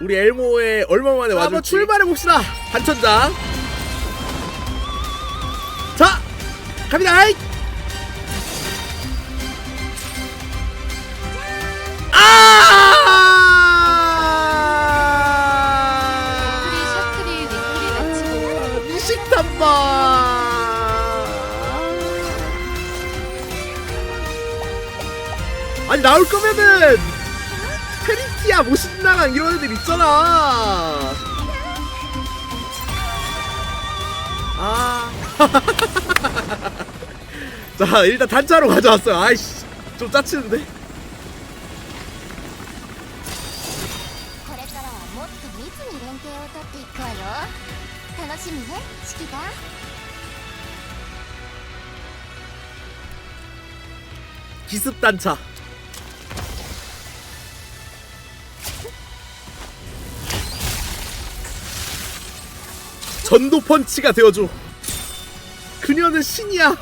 우리 엘모에 얼마 만에 와줄지. 한번 출발해 봅시다. 반천장. 자 갑니다. 아이! 아! 마치고. 미식단바 아니 나올 거면은 새끼야 모신나강 이런 애들 있잖아. 아 자 일단 단차로 가져왔어요. 아이씨 좀 짜치는데? 기습 단차. 전도 펀치가 되어줘. 그녀는 신이야.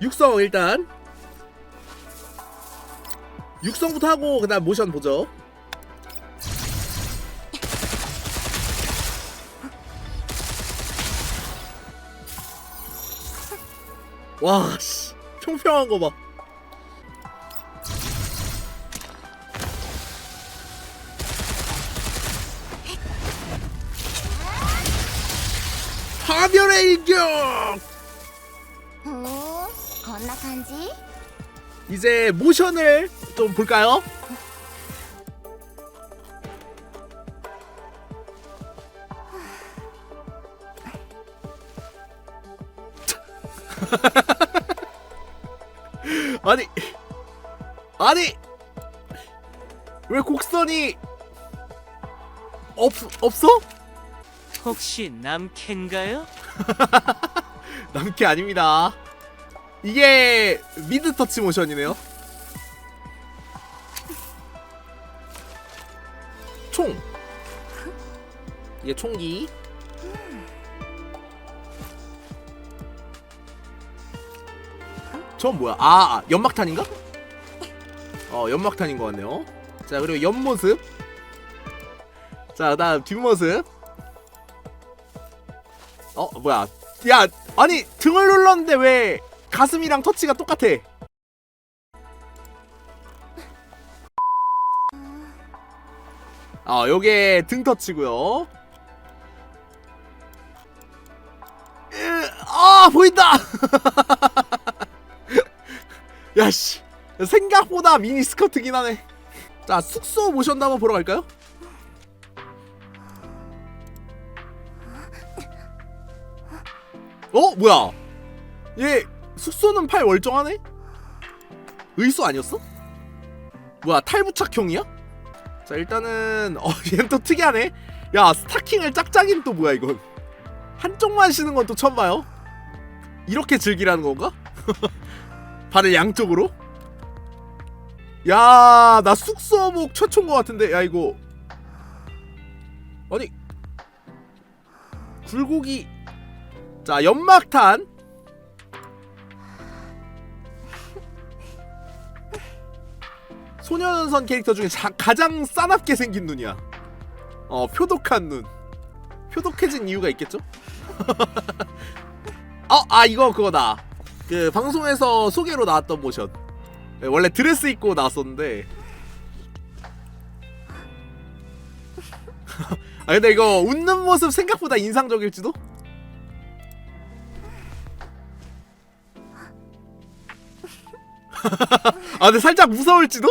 육성 일단. 육성부터 하고 그다음 모션 보죠. 와 씨. 평평한 거 봐 파멸의 일격 ふーんこんな感じ 이제 모션을 좀 볼까요? 아니 아니 왜 곡선이 없 없어? 혹시 남캔가요? 남게 아닙니다. 이게 미드 터치 모션이네요. 총. 이게 총기. 전 뭐야? 아, 아, 연막탄인가? 어, 연막탄인 것 같네요. 자, 그리고 옆모습. 자, 그다음 뒷모습. 어, 뭐야? 야, 아니 등을 눌렀는데 왜 가슴이랑 터치가 똑같아? 아, 요게 등 터치고요. 으, 아, 보인다. 야 씨. 생각보다 미니 스커트긴 하네. 자, 숙소 모션 한번 보러 갈까요? 어? 뭐야? 얘 숙소는 팔 월정하네? 의수 아니었어? 뭐야 탈부착형이야? 자 일단은 어 얘는 또 특이하네. 야 스타킹을 짝짝이는 또 뭐야 이건? 한쪽만 신는 건 또 처음 봐요? 이렇게 즐기라는 건가? 발을 양쪽으로? 야 나 숙소복 최초인 것 같은데. 야 이거. 아니. 굴곡이 자 연막탄. 소년선 캐릭터 중에 자, 가장 싸납게 생긴 눈이야. 어 표독한 눈. 표독해진 이유가 있겠죠? 어, 아 이거 그거다. 그 방송에서 소개로 나왔던 모션. 네, 원래 드레스 입고 나왔었는데. 아 근데 이거 웃는 모습 생각보다 인상적일지도? 아 근데 살짝 무서울지도?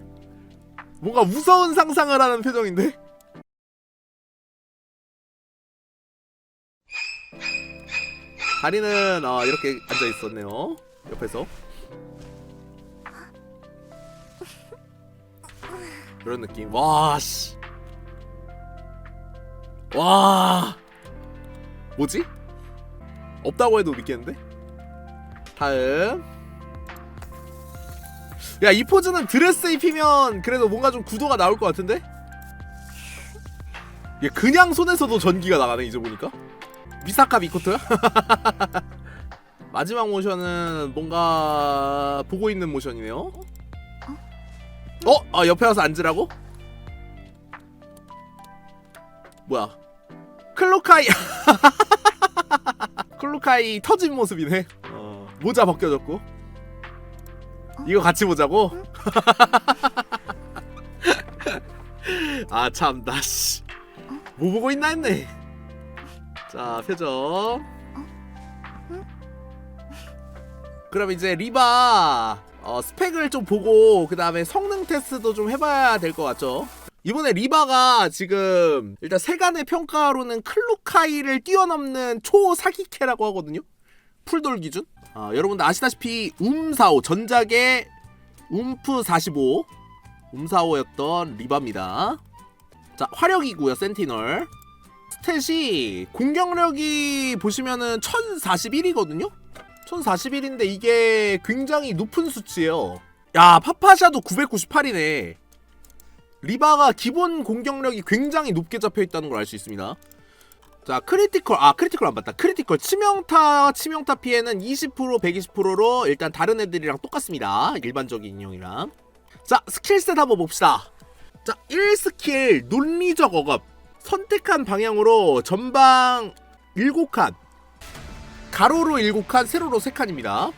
뭔가 무서운 상상을 하는 표정인데? 다리는 어, 이렇게 앉아 있었네요. 옆에서. 그런 느낌. 와 씨. 와. 뭐지? 없다고 해도 믿겠는데? 다음. 야, 이 포즈는 드레스 입히면 그래도 뭔가 좀 구도가 나올 것 같은데? 얘 그냥 손에서도 전기가 나가네, 이제 보니까. 미사카 미코토야? 마지막 모션은 뭔가 보고 있는 모션이네요. 어? 아, 옆에 와서 앉으라고? 뭐야 클로카이 클로카이 터진 모습이네 어, 모자 벗겨졌고 이거 같이 보자고? 아 참나 씨. 뭐 보고 있나 했네. 자 표정. 그럼 이제 리바 어, 스펙을 좀 보고 그 다음에 성능 테스트도 좀 해봐야 될 것 같죠? 이번에 리바가 지금 일단 세간의 평가로는 클루카이를 뛰어넘는 초사기캐라고 하거든요? 풀돌 기준 아, 여러분들 아시다시피 움사오 전작의 움프 45 움사오였던 리바입니다. 자 화력이고요 센티널. 스탯이 공격력이 보시면은 1041이거든요? 1041인데 이게 굉장히 높은 수치예요. 야 파파샤도 998이네. 리바가 기본 공격력이 굉장히 높게 잡혀 있다는 걸 알 수 있습니다. 자, 크리티컬, 아, 크리티컬 안 봤다. 크리티컬, 치명타, 치명타 피해는 20%, 120%로 일단 다른 애들이랑 똑같습니다. 일반적인 인형이랑. 자, 스킬셋 한번 봅시다. 자, 1스킬, 논리적 억압. 선택한 방향으로 전방 7칸. 가로로 7칸, 세로로 3칸입니다.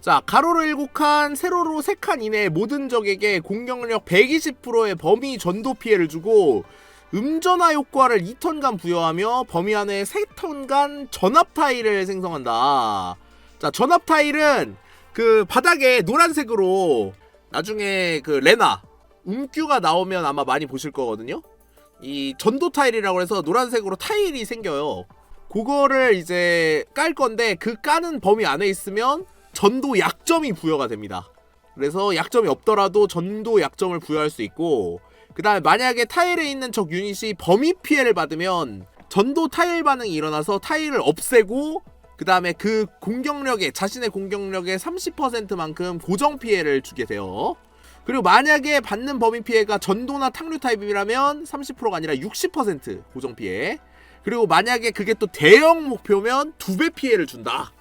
자, 가로로 7칸, 세로로 3칸 이내 모든 적에게 공격력 120%의 범위 전도 피해를 주고 음전화 효과를 2턴간 부여하며 범위 안에 3턴간 전압 타일을 생성한다. 자, 전압 타일은 그 바닥에 노란색으로 나중에 그 레나 음규가 나오면 아마 많이 보실 거거든요. 이 전도 타일이라고 해서 노란색으로 타일이 생겨요. 그거를 이제 깔 건데 그 까는 범위 안에 있으면 전도 약점이 부여가 됩니다. 그래서 약점이 없더라도 전도 약점을 부여할 수 있고 그 다음에 만약에 타일에 있는 적 유닛이 범위 피해를 받으면 전도 타일 반응이 일어나서 타일을 없애고 그 다음에 그 공격력에 자신의 공격력의 30%만큼 고정 피해를 주게 돼요. 그리고 만약에 받는 범위 피해가 전도나 탕류 타입이라면 30%가 아니라 60% 고정 피해. 그리고 만약에 그게 또 대형 목표면 두 배 피해를 준다.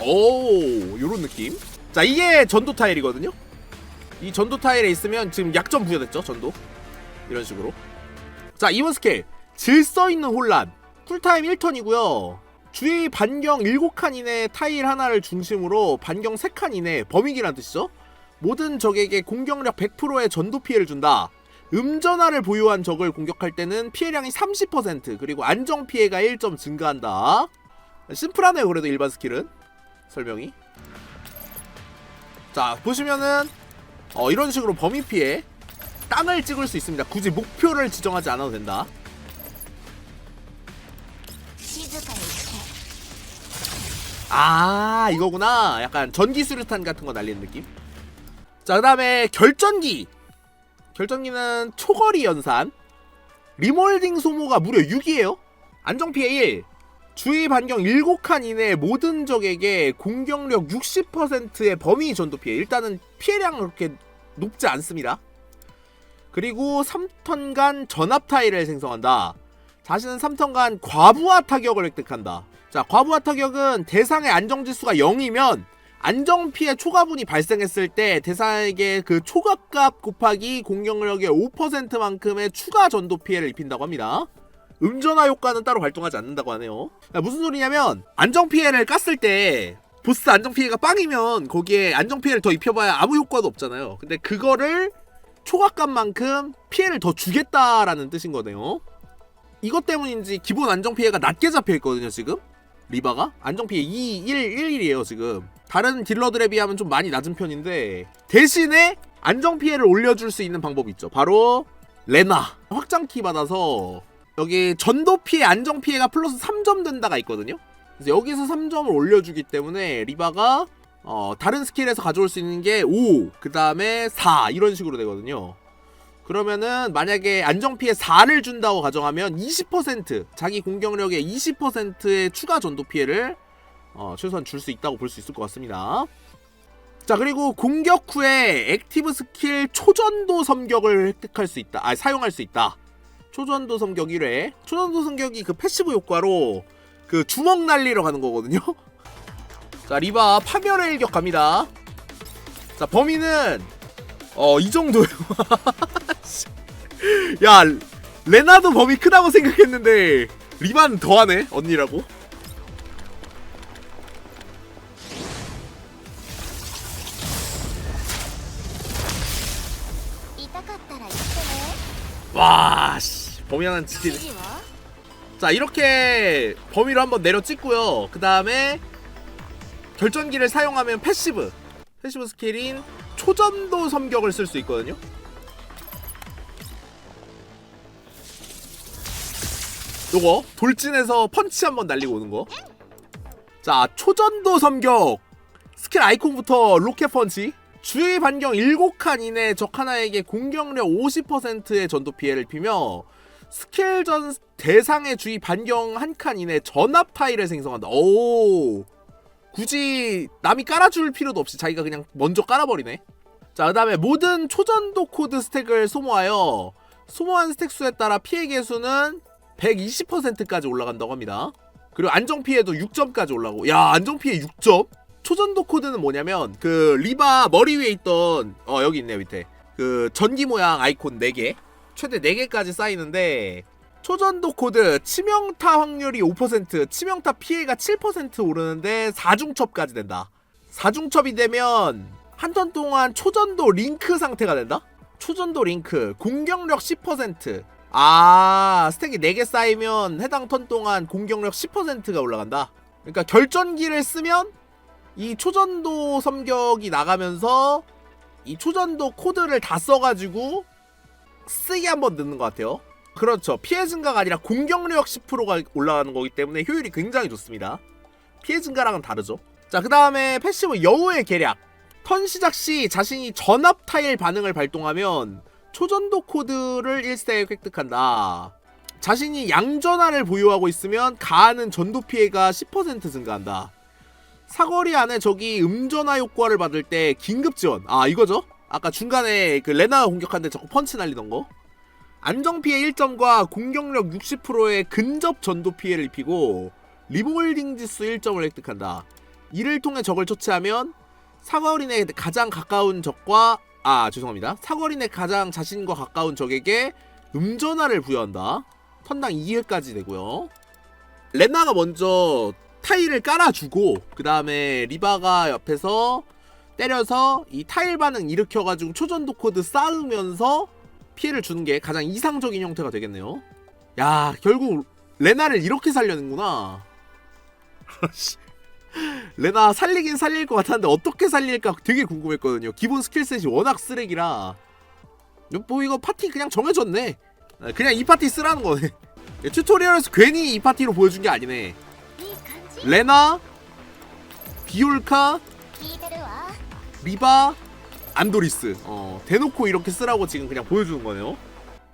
오, 요런 느낌. 자, 이게 전도 타일이거든요. 이 전도 타일에 있으면 지금 약점 부여됐죠, 전도. 이런 식으로. 자, 이번 스킬. 질서 있는 혼란. 쿨타임 1턴이고요. 주위 반경 7칸 이내 타일 하나를 중심으로 반경 3칸 이내 범위기란 뜻이죠. 모든 적에게 공격력 100%의 전도 피해를 준다. 음전화를 보유한 적을 공격할 때는 피해량이 30% 그리고 안정 피해가 1점 증가한다. 심플하네요, 그래도 일반 스킬은. 설명이? 자 보시면은 어, 이런 식으로 범위 피해 땅을 찍을 수 있습니다. 굳이 목표를 지정하지 않아도 된다. 아 이거구나. 약간 전기 수류탄 같은 거 날리는 느낌? 자그 다음에 결전기. 결전기는 초거리 연산. 리몰딩 소모가 무려 6이에요. 안정피해 1 주위 반경 7칸 이내 모든 적에게 공격력 60%의 범위 전도 피해. 일단은 피해량은 그렇게 높지 않습니다. 그리고 3턴간 전압 타일을 생성한다. 자신은 3턴간 과부하 타격을 획득한다. 자, 과부하 타격은 대상의 안정 지수가 0이면 안정 피해 초과분이 발생했을 때 대상에게 그 초과값 곱하기 공격력의 5%만큼의 추가 전도 피해를 입힌다고 합니다. 음전화 효과는 따로 발동하지 않는다고 하네요. 야, 무슨 소리냐면 안정 피해를 깠을 때 보스 안정 피해가 빵이면 거기에 안정 피해를 더 입혀봐야 아무 효과도 없잖아요. 근데 그거를 초과값 만큼 피해를 더 주겠다라는 뜻인 거네요. 이것 때문인지 기본 안정 피해가 낮게 잡혀 있거든요, 지금. 리바가 안정 피해 2, 1, 1이에요, 지금. 다른 딜러들에 비하면 좀 많이 낮은 편인데 대신에 안정 피해를 올려줄 수 있는 방법이 있죠. 바로 레나 확장키 받아서 여기 전도 피해, 안정 피해가 플러스 3점 된다가 있거든요. 그래서 여기서 3점을 올려주기 때문에 리바가 어, 다른 스킬에서 가져올 수 있는 게 5, 그 다음에 4 이런 식으로 되거든요. 그러면은 만약에 안정 피해 4를 준다고 가정하면 20% 자기 공격력의 20%의 추가 전도 피해를 어, 최소한 줄 수 있다고 볼 수 있을 것 같습니다. 자 그리고 공격 후에 액티브 스킬 초전도 섬격을 획득할 수 있다. 아 사용할 수 있다. 초전도 섬격 1회. 초전도 섬격이 그 패시브 효과로 그 주먹 날리러 가는 거거든요. 자 리바 파멸의 일격 갑니다. 자 범위는 어이 정도예요 야 레나도 범위 크다고 생각했는데 리만 더하네 언니라고 와, 씨. 범위하는 치킨. 자, 이렇게 범위로 한번 내려 찍고요. 그 다음에 결전기를 사용하면 패시브. 패시브 스킬인 초전도 섬격을 쓸 수 있거든요. 요거 돌진해서 펀치 한번 날리고 오는 거. 자, 초전도 섬격 스킬 아이콘부터 로켓 펀치. 주의 반경 7칸 이내 적 하나에게 공격력 50%의 전도 피해를 피며 스킬 전 대상의 주의 반경 한 칸 이내 전압 타일을 생성한다. 오. 굳이 남이 깔아줄 필요도 없이 자기가 그냥 먼저 깔아버리네. 자, 그 다음에 모든 초전도 코드 스택을 소모하여 소모한 스택 수에 따라 피해 개수는 120%까지 올라간다고 합니다. 그리고 안정 피해도 6점까지 올라가고. 야, 안정 피해 6점? 초전도 코드는 뭐냐면 그 리바 머리 위에 있던 어 여기 있네요 밑에. 그 전기 모양 아이콘 4개. 최대 4개까지 쌓이는데 초전도 코드 치명타 확률이 5% 치명타 피해가 7% 오르는데 4중첩까지 된다. 4중첩이 되면 한 턴 동안 초전도 링크 상태가 된다? 초전도 링크 공격력 10% 아, 스택이 4개 쌓이면 해당 턴 동안 공격력 10%가 올라간다. 그러니까 결전기를 쓰면 이 초전도 섬격이 나가면서 이 초전도 코드를 다 써가지고 쓰게 한번 넣는 것 같아요. 그렇죠. 피해 증가가 아니라 공격력 10%가 올라가는 거기 때문에 효율이 굉장히 좋습니다. 피해 증가랑은 다르죠. 자, 그 다음에 패시브 여우의 계략. 턴 시작 시 자신이 전압 타일 반응을 발동하면 초전도 코드를 1스택 획득한다. 자신이 양전화를 보유하고 있으면 가하는 전도 피해가 10% 증가한다. 사거리 안에 적이 음전화 효과를 받을 때 긴급 지원. 아 이거죠? 아까 중간에 그 레나가 공격하는데 자꾸 펀치 날리던 거. 안정 피해 1점과 공격력 60%의 근접 전도 피해를 입히고 리볼딩 지수 1점을 획득한다. 이를 통해 적을 처치하면 사거리 내 가장 가까운 적과 아 죄송합니다. 사거리 내 가장 자신과 가까운 적에게 음전화를 부여한다. 턴당 2회까지 되고요. 레나가 먼저 타일을 깔아주고 그 다음에 리바가 옆에서 때려서 이 타일 반응 일으켜가지고 초전도 코드 쌓으면서 피해를 주는 게 가장 이상적인 형태가 되겠네요. 야 결국 레나를 이렇게 살려는구나. 레나 살리긴 살릴 것 같았는데 어떻게 살릴까 되게 궁금했거든요. 기본 스킬셋이 워낙 쓰레기라. 뭐 이거 파티 그냥 정해졌네. 아, 그냥 이 파티 쓰라는 거네. 튜토리얼에서 괜히 이 파티로 보여준 게 아니네. 레나, 비올카, 리바, 안도리스. 어, 대놓고 이렇게 쓰라고 지금 그냥 보여주는 거네요.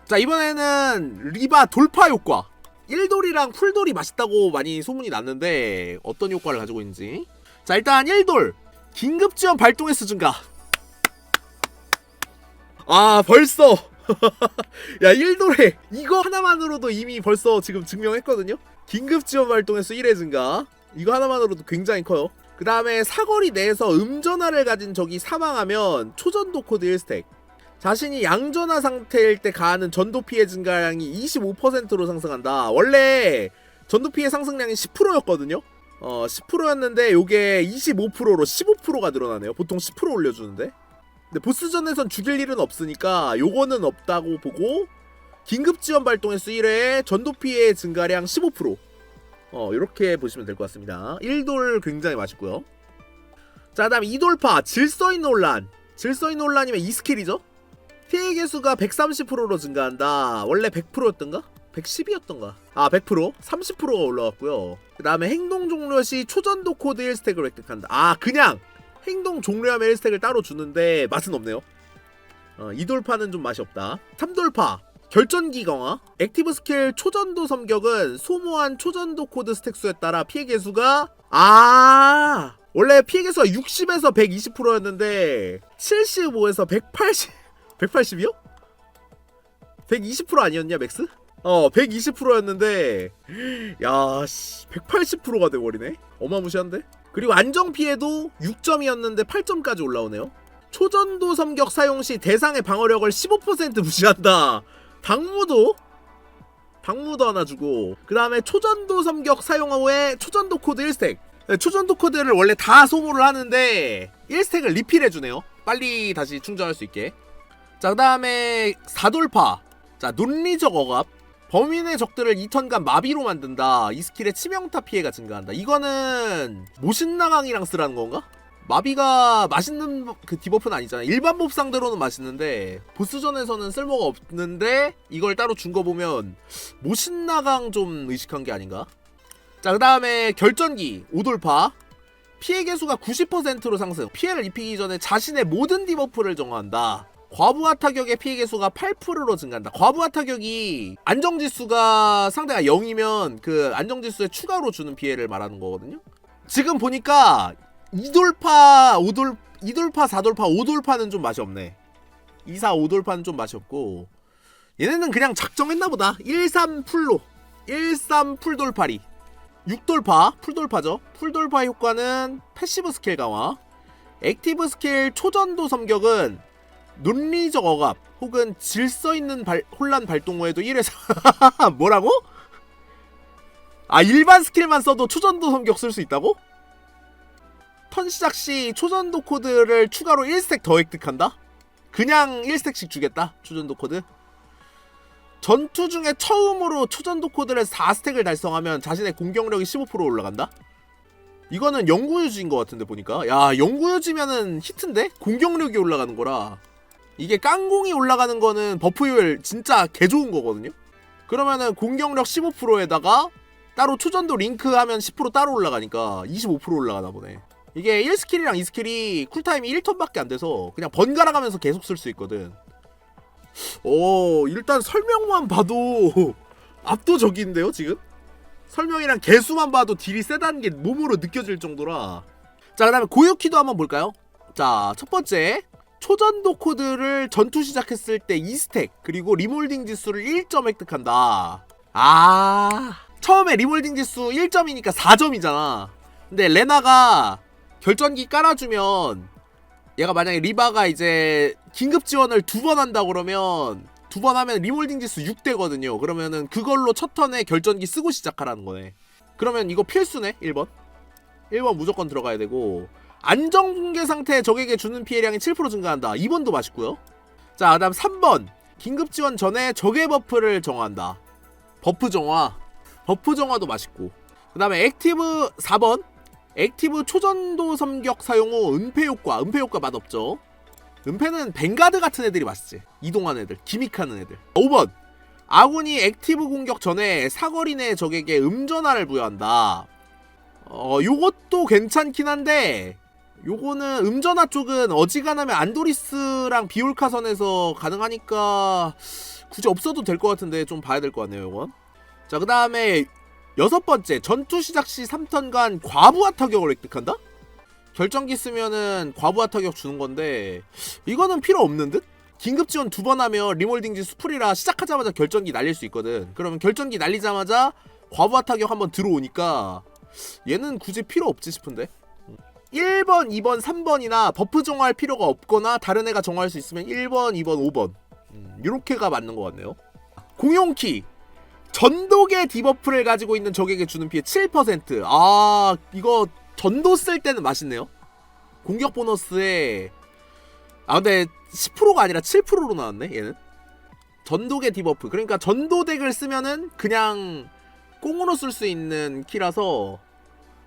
자, 이번에는 리바 돌파 효과. 1돌이랑 풀돌이 맛있다고 많이 소문이 났는데 어떤 효과를 가지고 있는지. 자, 일단 1돌. 긴급 지원 발동 횟수 증가. 아, 벌써 야 1돌에. 이거 하나만으로도 이미 벌써 지금 증명했거든요 긴급지원 발동횟수 1회 증가 이거 하나만으로도 굉장히 커요. 그 다음에 사거리 내에서 음전화를 가진 적이 사망하면 초전도 코드 1스택. 자신이 양전화 상태일 때 가하는 전도 피해 증가량이 25%로 상승한다. 원래 전도 피해 상승량이 10%였거든요. 어, 10%였는데 요게 25%로 15%가 늘어나네요. 보통 10% 올려주는데. 근데 보스전에선 죽일 일은 없으니까 요거는 없다고 보고 긴급 지원 발동의 수 1회에 전도 피해 증가량 15%. 어, 이렇게 보시면 될 것 같습니다. 1돌 굉장히 맛있고요. 자, 그다음 2돌파 질서인 논란. 질서인 논란이면 2스킬이죠? 피해 개수가 130%로 증가한다. 원래 100%였던가? 110이었던가? 아, 100%? 30%가 올라갔고요. 그 다음에 행동 종료 시 초전도 코드 1스택을 획득한다. 아, 그냥 행동 종료하면 1스택을 따로 주는데 맛은 없네요. 어, 2돌파는 좀 맛이 없다. 3돌파 결전기 강화 액티브 스킬 초전도 섬격은 소모한 초전도 코드 스택 수에 따라 피해 개수가 아 원래 피해 개수가 60에서 120%였는데 75에서 180 180이요? 120% 아니었냐 맥스? 어 120%였는데 야씨 180%가 돼버리네 어마무시한데? 그리고 안정 피해도 6점이었는데 8점까지 올라오네요 초전도 섬격 사용 시 대상의 방어력을 15% 무시한다. 방무도? 방무도 하나 주고 그 다음에 초전도 섬격 사용 후에 초전도 코드 1스택 네, 초전도 코드를 원래 다 소모를 하는데 1스택을 리필해주네요. 빨리 다시 충전할 수 있게. 자그 다음에 4돌파. 자 논리적 억압. 범인의 적들을 2턴간 마비로 만든다. 이 스킬의 치명타 피해가 증가한다. 이거는 모신나강이랑 쓰라는 건가? 마비가 맛있는 그 디버프는 아니잖아. 일반 몹 상대로는 맛있는데 보스전에서는 쓸모가 없는데 이걸 따로 준 거 보면 모신나강 좀 의식한 게 아닌가? 자, 그 다음에 결전기 오돌파 피해 개수가 90%로 상승. 피해를 입히기 전에 자신의 모든 디버프를 정화한다. 과부하 타격의 피해 개수가 8%로 증가한다. 과부하 타격이 안정지수가 상대가 0이면 그 안정지수에 추가로 주는 피해를 말하는 거거든요. 지금 보니까 2돌파, 5돌, 2돌파, 4돌파, 5돌파는 좀 맛이 없네. 2, 4, 5돌파는 좀 맛이 없고 얘네는 그냥 작정했나 보다. 1, 3 풀로 1, 3 풀돌파리 6돌파, 풀돌파죠. 풀돌파 효과는 패시브 스킬 강화 액티브 스킬 초전도 섬격은 논리적 억압 혹은 질서 있는 발, 혼란 발동 후에도 1에서 뭐라고? 아 일반 스킬만 써도 초전도 섬격 쓸 수 있다고? 턴 시작 시 초전도 코드를 추가로 1스택 더 획득한다? 그냥 1스택씩 주겠다 초전도 코드 전투 중에 처음으로 초전도 코드를 4스택을 달성하면 자신의 공격력이 15% 올라간다? 이거는 영구유지인 것 같은데 보니까 야 영구유지면은 히트인데? 공격력이 올라가는 거라 이게 깡공이 올라가는 거는 버프율 진짜 개 좋은 거거든요 그러면은 공격력 15%에다가 따로 초전도 링크하면 10% 따로 올라가니까 25% 올라가나 보네 이게 1스킬이랑 2스킬이 쿨타임이 1턴밖에 안 돼서 그냥 번갈아 가면서 계속 쓸 수 있거든. 오, 일단 설명만 봐도 압도적인데요, 지금? 설명이랑 개수만 봐도 딜이 세다는 게 몸으로 느껴질 정도라. 자, 그 다음에 고유키도 한번 볼까요? 자, 첫 번째. 초전도 코드를 전투 시작했을 때 2스택, 그리고 리몰딩 지수를 1점 획득한다. 아, 처음에 리몰딩 지수 1점이니까 4점이잖아. 근데 레나가 결전기 깔아주면 얘가 만약에 리바가 이제 긴급 지원을 두 번 한다 그러면 두 번 하면 리몰딩 지수 6되거든요. 그러면은 그걸로 첫 턴에 결전기 쓰고 시작하라는 거네. 그러면 이거 필수네 1번. 1번 무조건 들어가야 되고 안정 붕괴 상태 적에게 주는 피해량이 7% 증가한다. 2번도 맛있고요. 자, 그다음 3번. 긴급 지원 전에 적의 버프를 정화한다. 버프 정화. 버프 정화도 맛있고. 그 다음에 액티브 4번. 액티브 초전도 섬격 사용 후 은폐 효과, 은폐 효과 맛없죠. 은폐는 뱅가드 같은 애들이 맛있지. 이동하는 애들, 기믹하는 애들. 5번. 아군이 액티브 공격 전에 사거리 내 적에게 음전화를 부여한다. 어, 요것도 괜찮긴 한데, 요거는 음전화 쪽은 어지간하면 안도리스랑 비올카선에서 가능하니까 굳이 없어도 될 것 같은데 좀 봐야 될 것 같네요, 요건. 자, 그 다음에 여섯 번째 전투 시작 시 3턴간 과부하 타격을 획득한다? 결정기 쓰면은 과부하 타격 주는 건데 이거는 필요 없는 듯? 긴급 지원 두 번 하면 리몰딩지 수풀이라 시작하자마자 결정기 날릴 수 있거든. 그러면 결정기 날리자마자 과부하 타격 한번 들어오니까 얘는 굳이 필요 없지 싶은데. 1번, 2번, 3번이나 버프 정화할 필요가 없거나 다른 애가 정화할 수 있으면 1번, 2번, 5번. 음, 이렇게가 맞는 것 같네요. 공용키 전독의 디버프를 가지고 있는 적에게 주는 피해 7%. 아, 이거 전도 쓸 때는 맛있네요. 공격 보너스에 아 근데 10%가 아니라 7%로 나왔네, 얘는. 전독의 디버프. 그러니까 전도 덱을 쓰면은 그냥 꽁으로 쓸 수 있는 키라서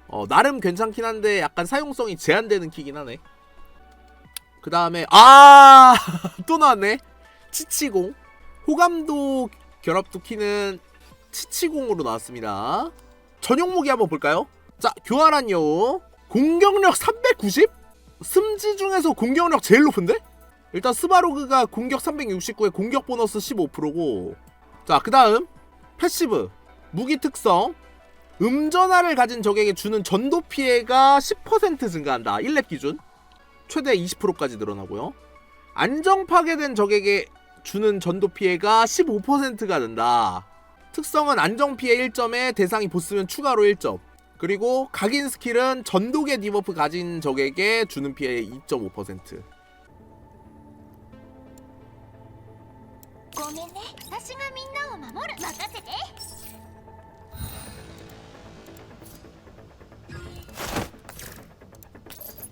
어, 나름 괜찮긴 한데 약간 사용성이 제한되는 키긴 하네. 그 다음에 아 또 나왔네. 치치공 호감도 결합도 키는 치치공으로 나왔습니다. 전용 무기 한번 볼까요? 자, 교활한 여우. 공격력 390? 승지 중에서 공격력 제일 높은데? 일단 스바로그가 공격 369에 공격 보너스 15%고. 자, 그 다음. 패시브. 무기 특성. 음전화를 가진 적에게 주는 전도 피해가 10% 증가한다. 1렙 기준. 최대 20%까지 늘어나고요. 안정 파괴된 적에게 주는 전도 피해가 15%가 된다. 특성은 안정 피해 1점에 대상이 보스면 추가로 1점. 그리고 각인 스킬은 전독의 디버프 가진 적에게 주는 피해 2.5%.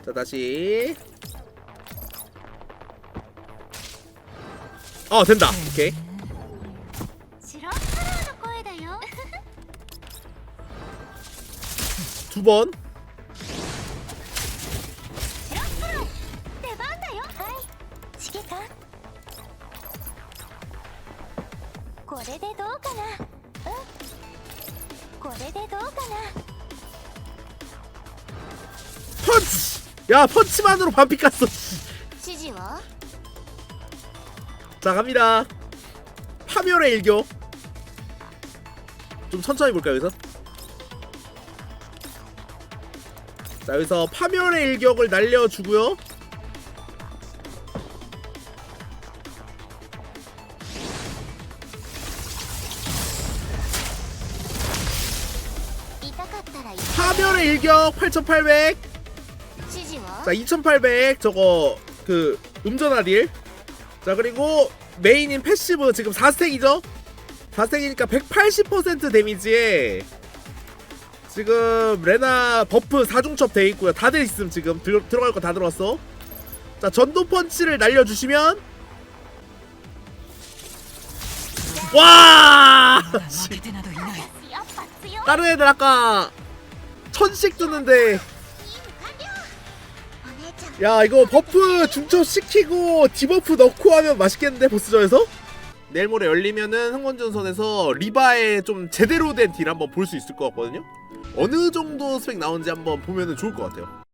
자 다시. 어 된다. 오케이. 번. 펀치! 야 펀치만으로 반피 깠어 자 갑니다 파멸의 일교 좀 천천히 볼까요 여기서? 자 여기서 파멸의 일격을 날려주고요. 파멸의 일격 8800 자 2800 저거 그 음전아릴. 자 그리고 메인인 패시브 지금 4스택이죠? 4스택이니까 180% 데미지에 지금 레나 버프 4중첩 돼 있고요. 다들 있음 지금 들, 들어갈 거 다 들어왔어. 자 전도 펀치를 날려주시면 와 씨. 다른 애들 아까 천식 뜨는데 야 이거 버프 중첩 시키고 디버프 넣고 하면 맛있겠는데 보스전에서 내일 모레 열리면은 흥원전선에서 리바의 좀 제대로 된 딜 한번 볼 수 있을 것 같거든요. 어느 정도 스펙 나오는지 한번 보면은 좋을 것 같아요